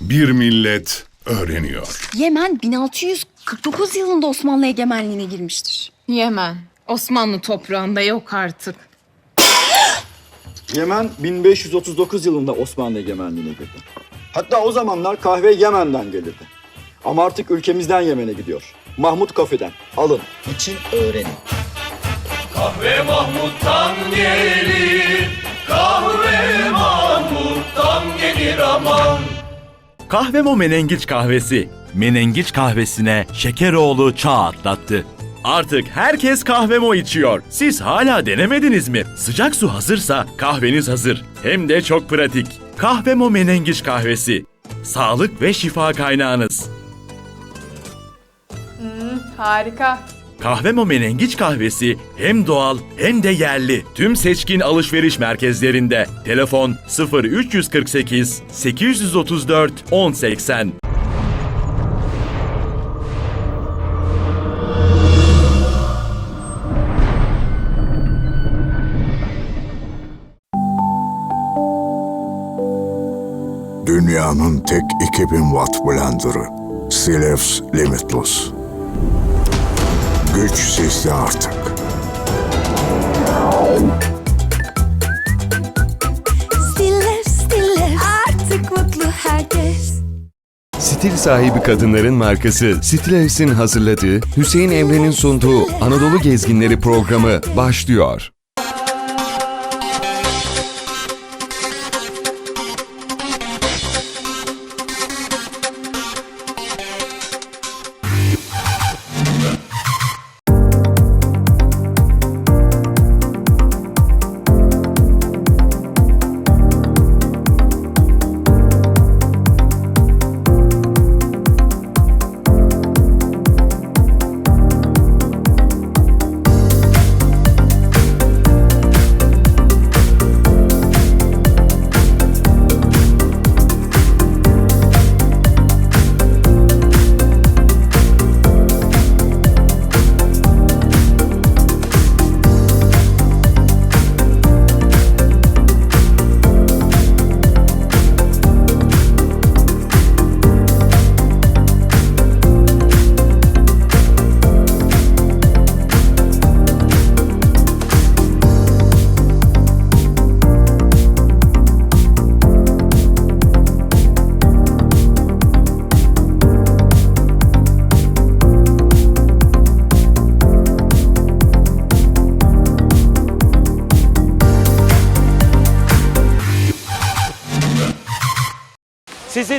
Bir millet öğreniyor. Yemen 1649 yılında Osmanlı egemenliğine girmiştir. Yemen. Osmanlı toprağında yok artık. Yemen 1539 yılında Osmanlı egemenliğine girdi. Hatta o zamanlar kahve Yemen'den gelirdi. Ama artık ülkemizden Yemen'e gidiyor. Mahmut Kafe'den. Alın. için öğrenin. Kahve Mahmut'tan gelir, kahve Mahmut'tan gelir aman. Kahvemo Menengiç kahvesi. Menengiç kahvesine Şekeroğlu çağ atlattı. Artık herkes kahvemo içiyor. Siz hala denemediniz mi? Sıcak su hazırsa kahveniz hazır. Hem de çok pratik. Kahvemo Menengiç kahvesi. Sağlık ve şifa kaynağınız. Harika. Kahvemo Menengiç kahvesi hem doğal hem de yerli. Tüm seçkin alışveriş merkezlerinde. Telefon 0348 834 1080. Dünyanın tek 2000 watt blenderı. Silefs Limitless. Güç sizde artık. Stiller, stiller. Artık mutlu herkes. Stil sahibi kadınların markası Stilevs'in hazırladığı Hüseyin Emre'nin sunduğu Anadolu Gezginleri programı başlıyor.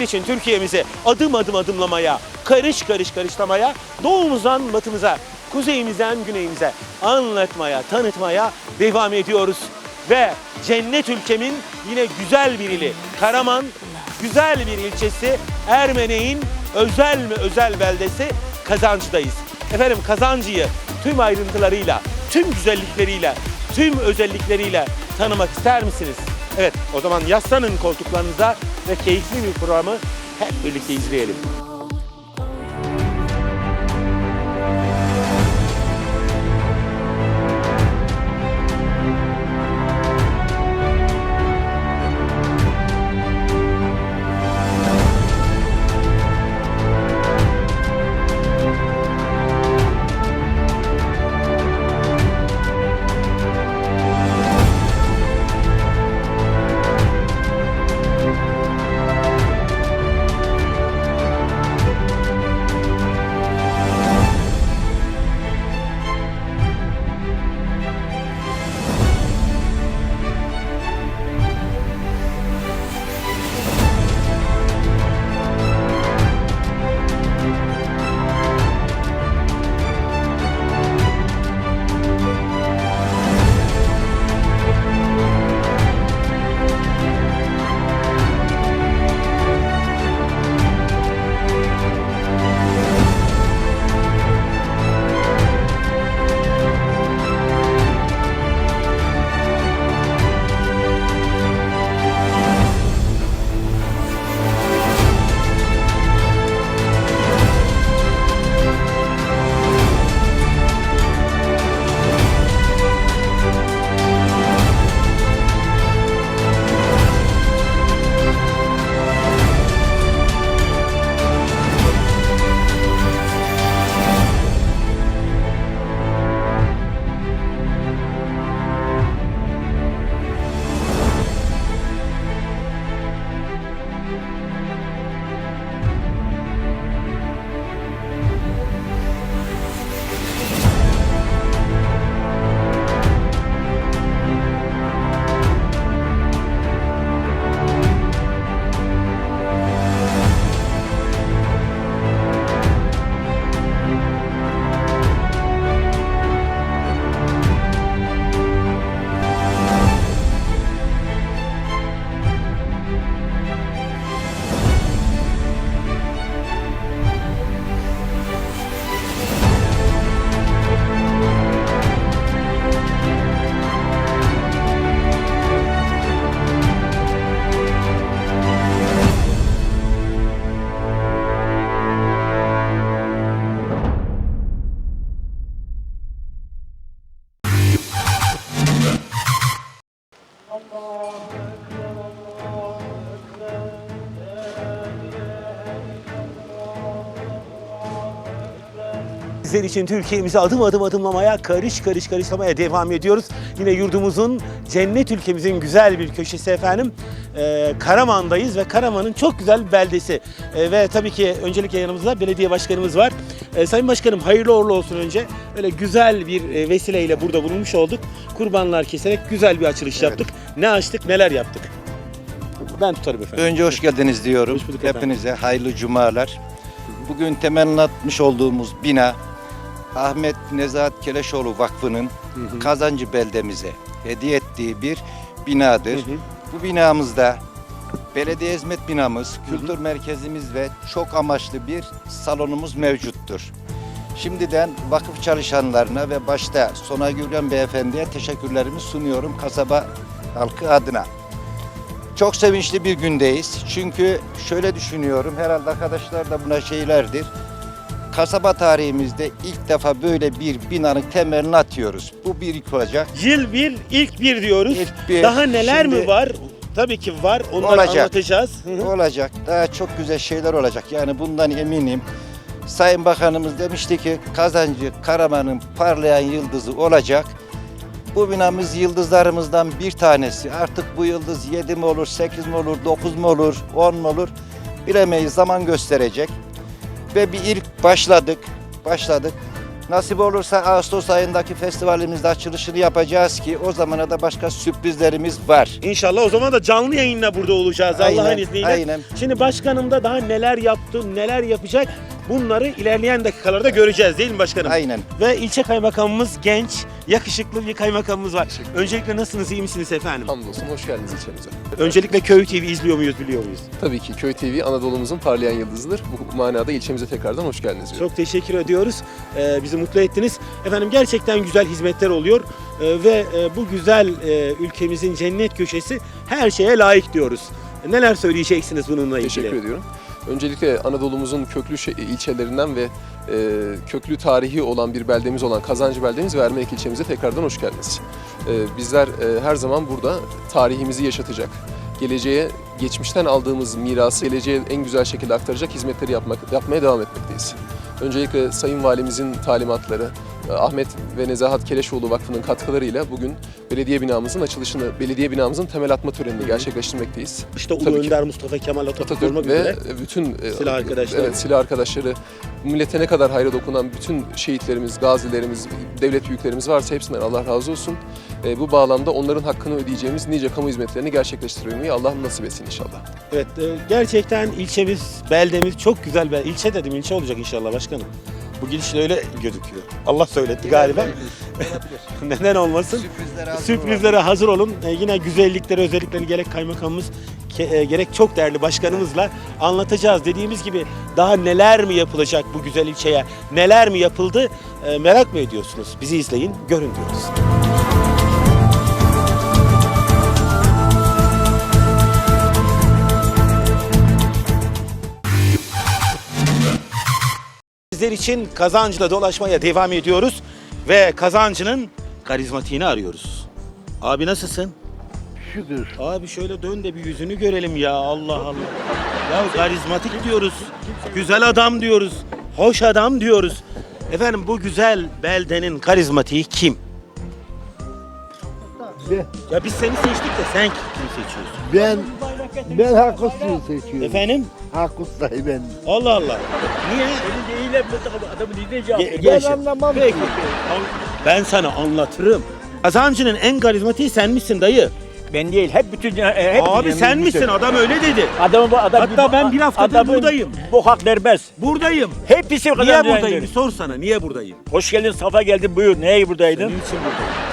İçin Türkiye'mizi adım adım adımlamaya, karış karış karışlamaya, doğumuzdan batımıza, kuzeyimizden güneyimize anlatmaya, tanıtmaya devam ediyoruz. Ve cennet ülkemin yine güzel bir ili, Karaman, güzel bir ilçesi, Ermenek'in özel mi özel beldesi Kazancı'dayız. Efendim Kazancı'yı tüm ayrıntılarıyla, tüm güzellikleriyle, tüm özellikleriyle tanımak ister misiniz? Evet, o zaman yaslanın koltuklarınıza ve keyifli bir programı hep birlikte izleyelim. Sizler için Türkiye'mizi adım adım adımlamaya, karış karış karışlamaya devam ediyoruz. Yine yurdumuzun, cennet ülkemizin güzel bir köşesi efendim. Ee, Karaman'dayız ve Karaman'ın çok güzel bir beldesi. Ee, ve tabii ki öncelikle yanımızda belediye başkanımız var. Ee, Sayın Başkanım hayırlı uğurlu olsun önce. Böyle güzel bir e, vesileyle burada bulunmuş olduk. Kurbanlar keserek güzel bir açılış yaptık. Ne açtık, neler yaptık? Ben tutarım efendim. Önce hoş geldiniz diyorum. Hoş bulduk efendim. Hepinize hayırlı cumalar. Bugün temelini atmış olduğumuz bina Ahmet Nezahat Keleşoğlu Vakfı'nın Kazancı beldemize hediye ettiği bir binadır. Bu binamızda belediye hizmet binamız, kültür merkezimiz ve çok amaçlı bir salonumuz mevcuttur. Şimdiden vakıf çalışanlarına ve başta Sona Gürgen Beyefendi'ye teşekkürlerimi sunuyorum kasaba halkı adına. Çok sevinçli bir gündeyiz. Çünkü şöyle düşünüyorum, herhalde arkadaşlar da buna şeylerdir. Kasaba tarihimizde ilk defa böyle bir binanın temelini atıyoruz. Bu bir ilk olacak. Yıl bir, ilk bir diyoruz. İlk bir. Daha neler mi Şimdi- var? Tabii ki var. Onları Olacak. anlatacağız. Hı hı. Olacak. Daha çok güzel şeyler olacak. Yani bundan eminim. Sayın Bakanımız demişti ki kazancı Karaman'ın parlayan yıldızı olacak. Bu binamız yıldızlarımızdan bir tanesi. Artık bu yıldız 7 mi olur, 8 mi olur, 9 mu olur, 10 mu olur bilemeyiz. Zaman gösterecek. Ve bir ilk başladık. Başladık. Nasip olursa Ağustos ayındaki festivalimizde açılışını yapacağız ki o zamana da başka sürprizlerimiz var. İnşallah o zaman da canlı yayınla burada olacağız Allah'ın izniyle. aynen. Şimdi başkanım da daha neler yaptı, neler yapacak bunları ilerleyen dakikalarda göreceğiz değil mi başkanım? Aynen. Ve ilçe kaymakamımız genç, yakışıklı bir kaymakamımız var. Öncelikle nasılsınız, iyi misiniz efendim? Hamdolsun hoş geldiniz ilçemize. Öncelikle Köy TV izliyor muyuz, biliyor muyuz? Tabii ki Köy TV Anadolu'muzun parlayan yıldızıdır. Bu manada ilçemize tekrardan hoş geldiniz diyorum. Çok teşekkür ediyoruz. Ee, bizi mutlu ettiniz. Efendim gerçekten güzel hizmetler oluyor Ee, ve e, bu güzel e, ülkemizin cennet köşesi her şeye layık diyoruz. Neler söyleyeceksiniz bununla ilgili? Teşekkür ediyorum. Öncelikle Anadolu'muzun köklü ilçelerinden ve e, köklü tarihi olan bir beldemiz olan Kazancı beldemiz ve Ermenek ilçemize tekrardan hoş geldiniz. E, bizler e, her zaman burada tarihimizi yaşatacak, geleceğe geçmişten aldığımız mirası geleceğe en güzel şekilde aktaracak hizmetleri yapmak, yapmaya devam etmekteyiz. Öncelikle Sayın Valimizin talimatları, Ahmet ve Nezahat Keleşoğlu Vakfı'nın katkılarıyla bugün belediye binamızın açılışını, belediye binamızın temel atma törenini gerçekleştirmekteyiz. İşte Ulu Tabii ki. Önder Mustafa Kemal Atatürk, olmak ve üzere. bütün e, Silah arkadaşları. Evet, silah arkadaşları, millete ne kadar hayra dokunan bütün şehitlerimiz, gazilerimiz, devlet büyüklerimiz varsa hepsinden Allah razı olsun. E, bu bağlamda onların hakkını ödeyeceğimiz nice kamu hizmetlerini gerçekleştirmeyi Allah nasip etsin inşallah. Evet e, gerçekten ilçemiz, beldemiz çok güzel. Bel ilçe dedim ilçe olacak inşallah başkanım. Bu gidişle öyle gözüküyor. Allah söyletti galiba. Neden olmasın? Sürprizlere hazır Sürprizlere hazır olun. E, yine güzellikleri, özellikleri gerek kaymakamımız ke- e, gerek çok değerli başkanımızla anlatacağız. Dediğimiz gibi daha neler mi yapılacak bu güzel ilçeye? Neler mi yapıldı? E, merak mı ediyorsunuz? Bizi izleyin, görün diyoruz. Sizler için Kazancı'da dolaşmaya devam ediyoruz ve Kazancı'nın karizmatiğini arıyoruz. Abi nasılsın? Şükür. Abi şöyle dön de bir yüzünü görelim ya Allah Allah. Ya karizmatik diyoruz, güzel adam diyoruz, hoş adam diyoruz. Efendim bu güzel beldenin karizmatiği kim? Ben, Ya biz seni seçtik de sen kimi seçiyorsun? ben, ben Hak Usta'yı seçiyorum. Efendim? Hak Usta'yı ben. Allah Allah. Niye? Adamı dinleyeceğim. Ge- ben anlamam Peki. ki. Ben sana anlatırım. Kazancı'nın en karizmatiği sen misin dayı? Ben değil. Hep bütün e, hep Abi sen misin? Adam öyle dedi. Adamı bu adam Hatta ben bir haftadır buradayım. Bu hak vermez. Buradayım. Hepsi Niye kazancı buradayım? Bir sor sana. Niye buradayım? Hoş geldin, safa geldin. Buyur. Neye buradaydın? Senin için buradayım.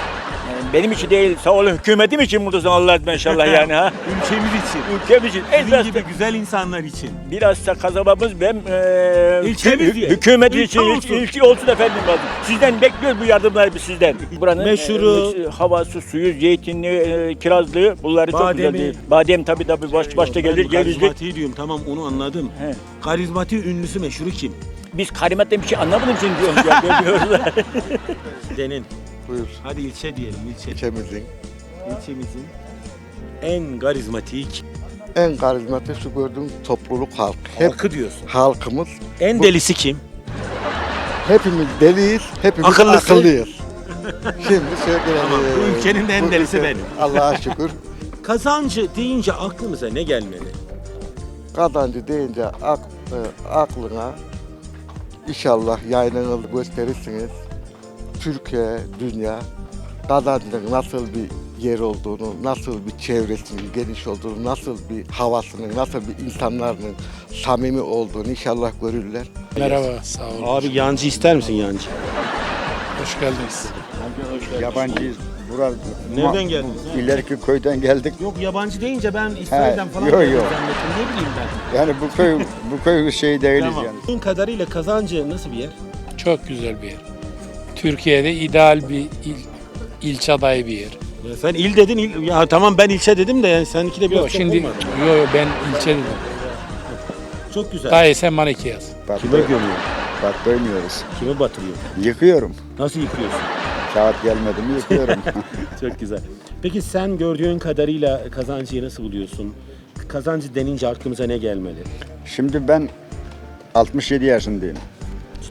Benim için değil. Sağ olun. Hükümetim için buradasın Allah etme inşallah yani ha. Ülkemiz için. Ülkem için. Sizin biraz gibi güzel insanlar için. Biraz da kasabamız ben e, İlçemiz diye. hükümet için olsun. ilçe, ilçe olsun efendim. Sizden bekliyoruz bu yardımları biz sizden. Buranın Meşhuru- e, havası, suyu, zeytinli, e, kirazlı bunları çok güzel Bademi. değil. Badem tabii tabii baş, başta gelir. Karizmatiği diyorum tamam onu anladım. He. Karizmatiği ünlüsü meşhuru kim? Biz karimetten bir şey anlamadım şimdi diyoruz ya. Görüyoruz. Denin. Buyur. Hadi ilçe diyelim ilçe. İlçemizin İlçemizin en karizmatiği kim? en karizmatik şu gördüğüm topluluk halk. Hep Halkı diyorsun. halkımız En delisi kim? Hepimiz deliyiz, hepimiz Akıllısı. akıllıyız. Şimdi söyleyelim. Tamam, bu ülkenin de en Bu delisi benim. Allah'a şükür. Kazancı deyince aklımıza ne gelmeli? Kazancı deyince ak, e, aklına inşallah yayınınızı gösterirsiniz. Türkiye, dünya kazancın nasıl bir yer olduğunu, nasıl bir çevresinin geniş olduğunu, nasıl bir havasının, nasıl bir insanların samimi olduğunu inşallah görürler. Merhaba, sağ olun. Abi yancı ister misin yancı? Hoş geldiniz. Yabancıyız. Burada Nereden geldiniz? İleriki köyden geldik. Yok yabancı deyince ben İsrail'den falan yok, geldim yok. zannettim. Ne bileyim ben. Yani bu köy bu köy şey değiliz Tamam. yani. Bildiğin kadarıyla kazancı nasıl bir yer? Çok güzel bir yer. Türkiye'de ideal bir il, ilçe adayı bir yer. Ya sen il dedin, il, ya tamam ben ilçe dedim de yani seninki de biraz Yok çok şimdi olmadı. yo, yo, ben ilçe dedim. Çok güzel. Daha iyi sen bana iki yaz. Bak, Kime gömüyor? Bak dönmüyoruz. Kime batırıyor? Yıkıyorum. Nasıl yıkıyorsun? Saat gelmedi mi yıkıyorum. Çok güzel. Peki sen gördüğün kadarıyla kazancıyı nasıl buluyorsun? Kazancı denince aklımıza ne gelmeli? Şimdi ben 67 yaşındayım.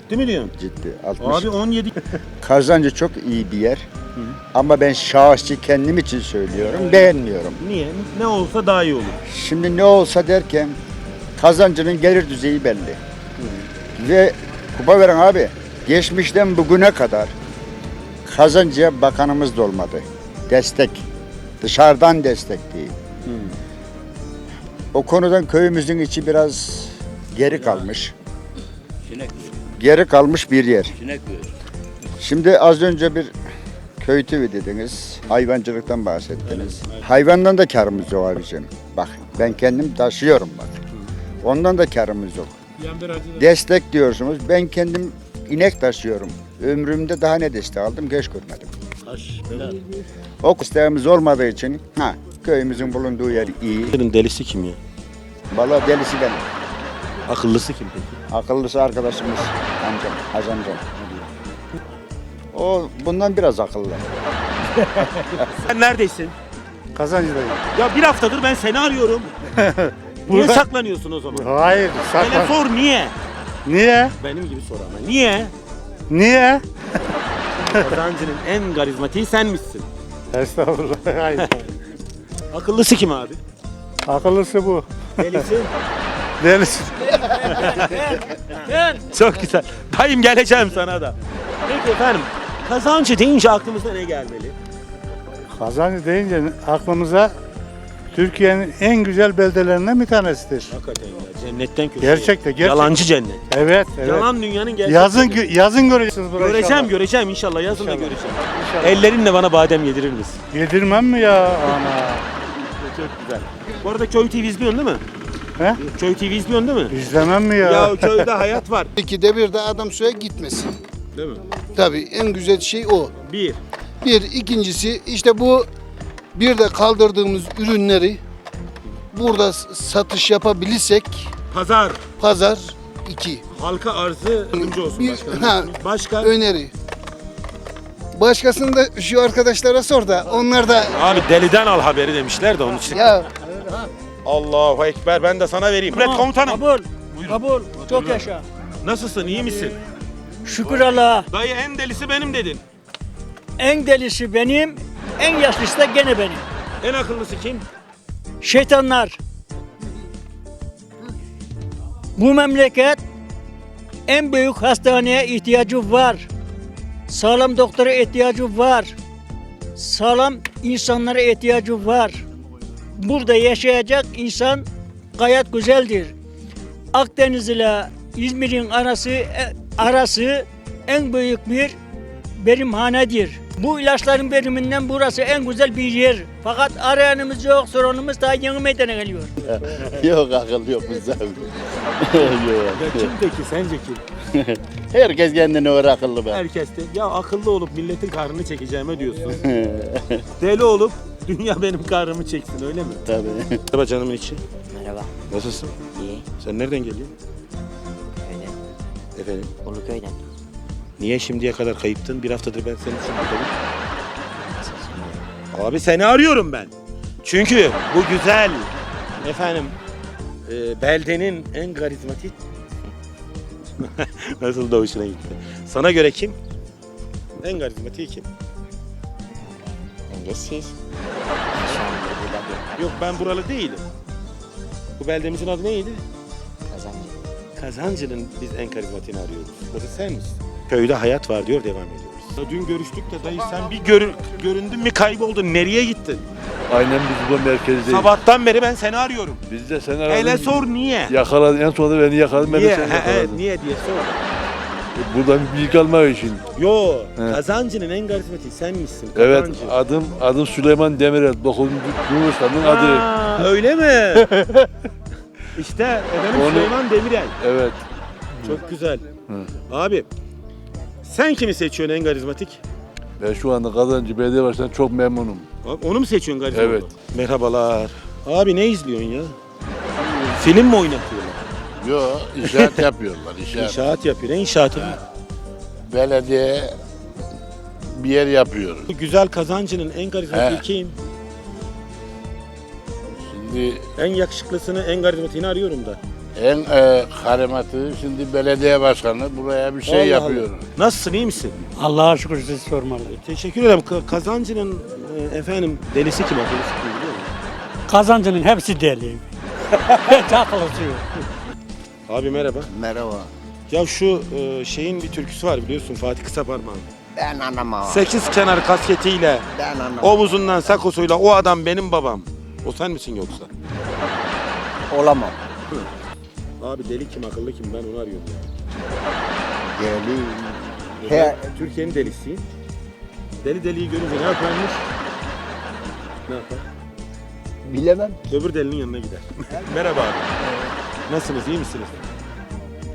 Ciddi mi diyorsun? Ciddi. 60. Abi 17 Kazancı çok iyi bir yer. Ama ben şahsi kendim için söylüyorum. Beğenmiyorum. Niye? Ne olsa daha iyi olur. Şimdi ne olsa derken kazancının gelir düzeyi belli. Ve kupa veren abi geçmişten bugüne kadar kazancıya bakanımız da olmadı. Destek. Dışarıdan destek değil. O konudan köyümüzün içi biraz geri kalmış. Geri kalmış bir yer. Şimdi az önce bir köy tüvü dediniz. Hayvancılıktan bahsettiniz. Hayvandan da karımız yok abicim. Bak ben kendim taşıyorum bak. Ondan da karımız yok. Destek diyorsunuz. Ben kendim inek taşıyorum. Ömrümde daha ne destek aldım geç görmedim. O isteğimiz olmadığı için ha köyümüzün bulunduğu yer iyi. Senin delisi kim ya? Vallahi delisi benim. Akıllısı kim peki? Akıllısı arkadaşımız amcam, hacı amcam. O bundan biraz akıllı. Sen neredesin? Kazancıdayım. Ya bir haftadır ben seni arıyorum. niye Burada- saklanıyorsun o zaman? Hayır, Hele sor niye? Niye? Benim gibi sor ama. Niye? Niye? Kazancının en karizmatiği sen misin? Estağfurullah. Hayır. Akıllısı kim abi? Akıllısı bu. Delisi? Delisi. Çok güzel. Dayım geleceğim sana da. Peki efendim. Kazancı deyince aklımıza ne gelmeli? Kazancı deyince aklımıza Türkiye'nin en güzel beldelerinden bir tanesidir. Hakikaten ya. Cennetten köşe. Gerçekte, gerçek. Yalancı cennet. Evet, evet. Yalan dünyanın gerçek. Yazın gö- yazın göreceksiniz burayı. Göreceğim inşallah. göreceğim inşallah yazın da İnşallah. göreceğim. İnşallah. Ellerinle bana badem yedirir misin? Yedirmem mi ya? Ana. Çok güzel. Bu arada Köy TV izliyorsun değil mi? He? Köy TV izliyorsun değil mi? İzlemem mi ya? Ya köyde hayat var. İkide bir de adam suya gitmesin. Değil mi? Tabii en güzel şey o. Bir. Bir. ikincisi işte bu bir de kaldırdığımız ürünleri burada satış yapabilirsek Pazar. pazar iki. Halka arzı önce olsun Bir, başkanım. ha, Başka? öneri. Başkasını da şu arkadaşlara sor da onlar da Abi deliden al haberi demişler de onun için. ya Allahu Ekber ben de sana vereyim. Emret komutanım. Kabul. Kabul. Çok yaşa. Nasılsın iyi misin? Şükür Allah'a. Dayı en delisi benim dedin. En delisi benim, en yaşlısı da gene benim. En akıllısı kim? Şeytanlar. Bu memleket en büyük hastaneye ihtiyacı var. Sağlam doktora ihtiyacı var. Sağlam insanlara ihtiyacı var. Burada yaşayacak insan gayet güzeldir. Akdeniz ile İzmir'in arası e, arası en büyük bir verimhanedir. Bu ilaçların veriminden burası en güzel bir yer. Fakat arayanımız yok, sorunumuz daha yeni meydana geliyor. yok akıl yok bizde. yok. Ya kim peki sence kim? Herkes kendine göre akıllı be. Herkes de ya akıllı olup milletin karnını çekeceğime diyorsun. Deli olup dünya benim karnımı çeksin öyle mi? Tabii. Merhaba canımın içi. Merhaba. Nasılsın? İyi. Sen nereden geliyorsun? Öyle. Efendim? Uluköy'den. Niye şimdiye kadar kayıptın? Bir haftadır ben senin için buradayım. Abi seni arıyorum ben. Çünkü bu güzel efendim e, beldenin en karizmatik Nasıl da hoşuna gitti. Sana göre kim? En karizmatiği kim? Bence siz. Yok ben buralı değilim. Bu beldemizin adı neydi? Kazancı. Kazancı'nın biz en karizmatiğini arıyoruz. O da sen misin? Köyde hayat var diyor devam ediyoruz. Dün görüştük de dayı sen bir görün, göründün mü kayboldun. Nereye gittin? Aynen biz bu merkezdeyiz. Sabahtan beri ben seni arıyorum. Biz de seni aradık. Hele sor niye? Yakaladın. En sonunda beni yakaladın. Ben de Niye? seni He, evet, yakaladım. niye diye sor. Buradan bir bilgi almak için. Yo, He. Kazancı'nın en karizmatiği sen misin? Evet Kazancı. adım adım Süleyman Demirel. 9. Cumhurbaşkanı'nın adı. Aa, öyle mi? işte efendim Onu- Süleyman Demirel. Evet. Çok güzel. Abi sen kimi seçiyorsun en karizmatik? Ben şu anda Kazancı Belediye Başkanı çok memnunum. Abi, onu mu seçiyorsun karizmatik? Evet. Merhabalar. Abi ne izliyorsun ya? Film mi oynatıyorlar? Yok, inşaat yapıyorlar. inşaat. İnşaat yapıyor. Ne inşaatı? Belediye bir yer yapıyor. Bu güzel kazancının en karizmatiği He. kim? Şimdi En yakışıklısını, en karizmatiğini arıyorum da. en e, karimatı şimdi belediye başkanı buraya bir şey Allah yapıyor. Nasılsın, iyi misin? Allah'a şükür siz sormalı. Teşekkür ederim. Ka- Kazancının e, efendim delisi kim? Delisi kim biliyor musun? Kazancının hepsi deli. Çakılısı yok. Abi merhaba. Merhaba. Ya şu e, şeyin bir türküsü var biliyorsun Fatih Kısaparmak'ın. Ben anlamam. Sekiz kenar kasketiyle, Ben anlamam. omuzundan sakosuyla o adam benim babam. O sen misin yoksa? Olamam. Abi deli kim, akıllı kim ben onu arıyorum ya. Deli. Ben He. Türkiye'nin delisiyim. Deli deliyi görünce ne yaparmış? Ne yapar? Bilemem. Öbür delinin yanına gider. Merhaba abi. Nasılsınız, iyi misiniz?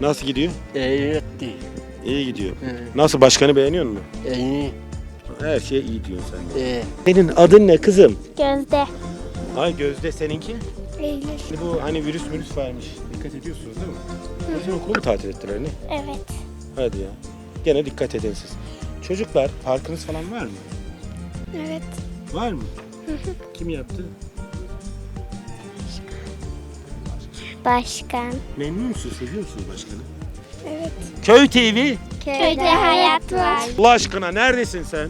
Nasıl gidiyor? Evet. İyi gidiyor. Nasıl, başkanı beğeniyor musun? İyi. Her şey iyi diyorsun sen de. İyi. Senin adın ne kızım? Gözde. Ay Gözde seninki? Eylül. Şimdi bu hani virüs virüs varmış. Dikkat ediyorsunuz değil mi? O zaman okulu mu tatil ettiler ne? Evet. Hadi ya. Gene dikkat edin siz. Çocuklar parkınız falan var mı? Evet. Var mı? Kim yaptı? Başkan. Memnun musun? Seviyor musunuz başkanı? Evet. Köy TV. Köyde hayat var. Allah aşkına neredesin sen?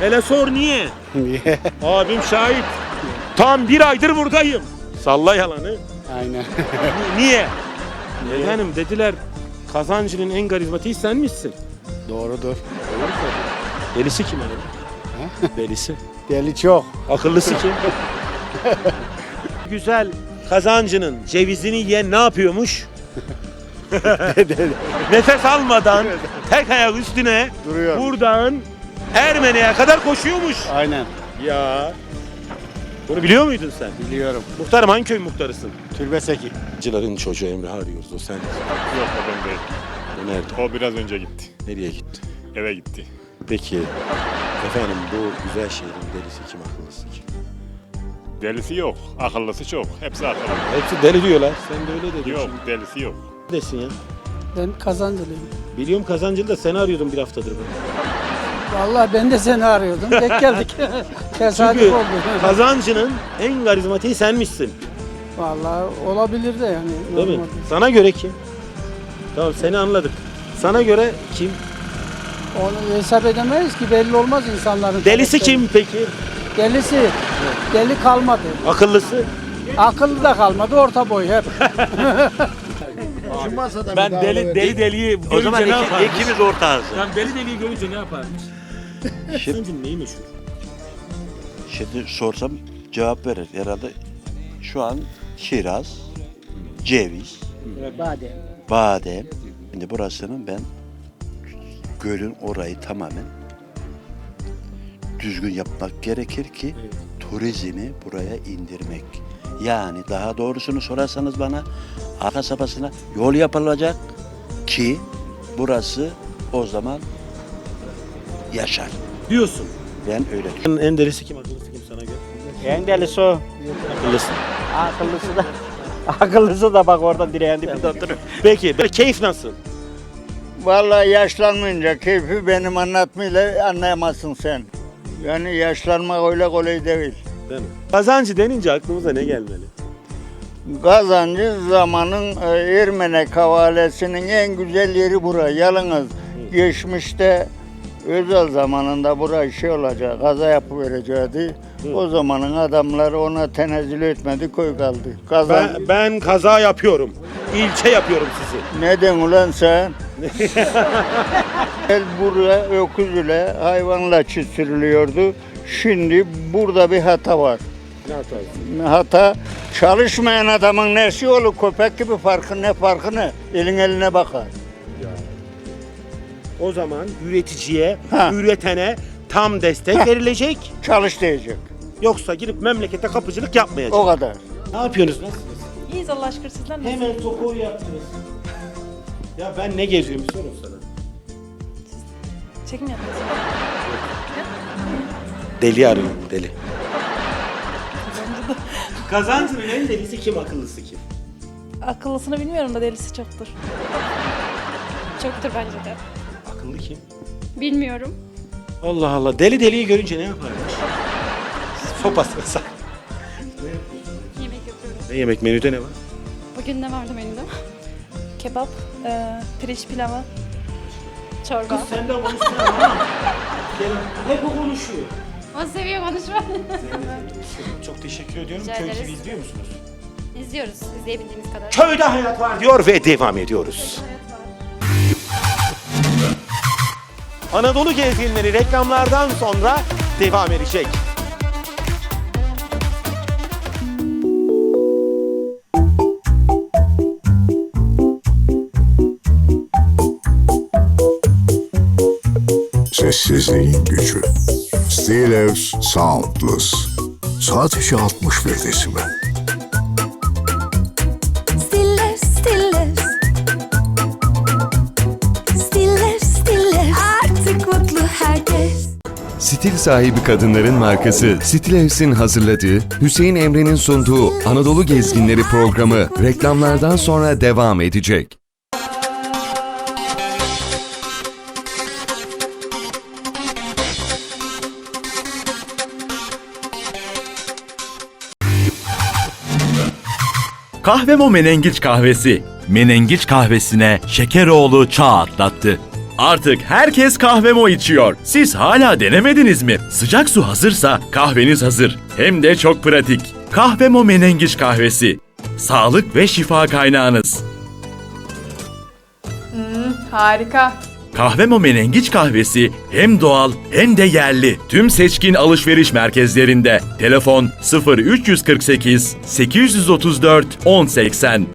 Hele sor niye? Niye? Abim şahit. Tam bir aydır buradayım. Salla yalanı. Aynen. Ni- niye? Efendim dediler kazancının en karizmatiği sen misin? Doğrudur. Delisi kim abi? Delisi. Deli çok. Akıllısı kim? Güzel kazancının cevizini yiyen ne yapıyormuş? Nefes almadan tek ayak üstüne Duruyor. buradan Ermeni'ye kadar koşuyormuş. Aynen. Ya. Bunu biliyor muydun sen? Biliyorum. Muhtarım hangi köy muhtarısın? Türbeseki. Cıların çocuğu Emre arıyoruz o sen. Yok ben değil. O nerede? O biraz önce gitti. Nereye gitti? Eve gitti. Peki efendim bu güzel şehrin delisi kim akıllısı kim? Delisi yok. Akıllısı çok. Hepsi akıllı. Hepsi deli diyorlar. Sen de öyle dedin. Yok şimdi. delisi yok. Nesin ya? Ben kazancılıyım. Biliyorum kazancılı da seni arıyordum bir haftadır ben. Vallahi ben de seni arıyordum. Denk geldik. Tesadüf Çünkü oldu. kazancının en karizmatiği senmişsin. Vallahi olabilir de yani. Değil mi? normal. Sana göre kim? Tamam seni anladık. Sana göre kim? Onu hesap edemeyiz ki belli olmaz insanların. Delisi karakteri. kim peki? Delisi. Deli kalmadı. Akıllısı? Akıllı da kalmadı. Orta boy hep. Ben deli deli deliyi görünce O zaman ne iki- yaparmış? ikimiz ortağız. Ben deli deliyi görünce ne yaparmış? Kazancının neyi meşhur? Şimdi sorsam cevap verir herhalde. Şu an kiraz, ceviz, Badem. badem. Şimdi burasının ben gölün orayı tamamen düzgün yapmak gerekir ki turizmi buraya indirmek. Yani daha doğrusunu sorarsanız bana arka sapasına yol yapılacak ki burası o zaman yaşar. Diyorsun. Ben öyle düşünüyorum. En delisi kim akıllısı kim sana göre? En delisi o. Akıllısı. Akıllısı da. Akıllısı da bak oradan direğin dibinde oturuyor. Peki böyle keyif nasıl? Vallahi yaşlanmayınca keyfi benim anlatmayla anlayamazsın sen. Yani yaşlanmak öyle kolay değil. Değil mi? Kazancı denince aklımıza ne gelmeli? Kazancı zamanın e, Ermenek havalesinin en güzel yeri bura. Yalnız geçmişte özel zamanında bura şey olacak, kaza yapıverecekti. O zamanın adamları ona tenezzül etmedi, koy kaldı. Kazan... Ben, ben kaza yapıyorum. İlçe yapıyorum sizi. Neden ulan sen? El buraya öküz ile hayvanla çifttiriliyordu. Şimdi burada bir hata var. Ne hatası? Hata çalışmayan adamın nesi olur köpek gibi farkı ne farkı ne? Elin eline bakar. O zaman üreticiye, Ha. üretene tam destek Ha. verilecek. Çalış diyecek. Yoksa girip memlekete kapıcılık yapmayacak. O kadar. Ne yapıyorsunuz? Nasılsınız? İyiyiz Allah aşkına sizler nasılsınız? Hemen topuğu yaptınız. ya ben ne geziyorum sorun sana. Çekim yapıyorsunuz. Deli arıyorum deli. Kazancının en delisi kim akıllısı kim? Akıllısını bilmiyorum da delisi çoktur. Çoktur bence de. Akıllı kim? Bilmiyorum. Allah Allah deli deliyi görünce ne yaparmış? Sopasını sak. Yemek yapıyorum. Ne yemek menüde ne var? Bugün ne vardı menüde? Kebap, e, pirinç pilavı, Çorba. Sen de konuşsana ha. Hep o konuşuyor. O seviyor konuşma. Çok teşekkür ediyorum. Rica Köy ederiz. TV izliyor musunuz? İzliyoruz izleyebildiğimiz kadar. Köyde hayat var diyor ve devam ediyoruz. Anadolu gezginleri reklamlardan sonra devam edecek. Sessizliğin gücü. Steelers Soundless. Sadece 61 desibel. Stil sahibi kadınların markası Stilevs'in hazırladığı Hüseyin Emre'nin sunduğu Anadolu Gezginleri programı reklamlardan sonra devam edecek. Kahvemo Menengiç Kahvesi. Menengiç kahvesine Şekeroğlu çağ atlattı. Artık herkes kahvemo içiyor. Siz hala denemediniz mi? Sıcak su hazırsa kahveniz hazır. Hem de çok pratik. Kahvemo Menengiç Kahvesi. Sağlık ve şifa kaynağınız. harika. Kahvemo Menengiç Kahvesi hem doğal hem de yerli. Tüm seçkin alışveriş merkezlerinde. Telefon 0348 834 1080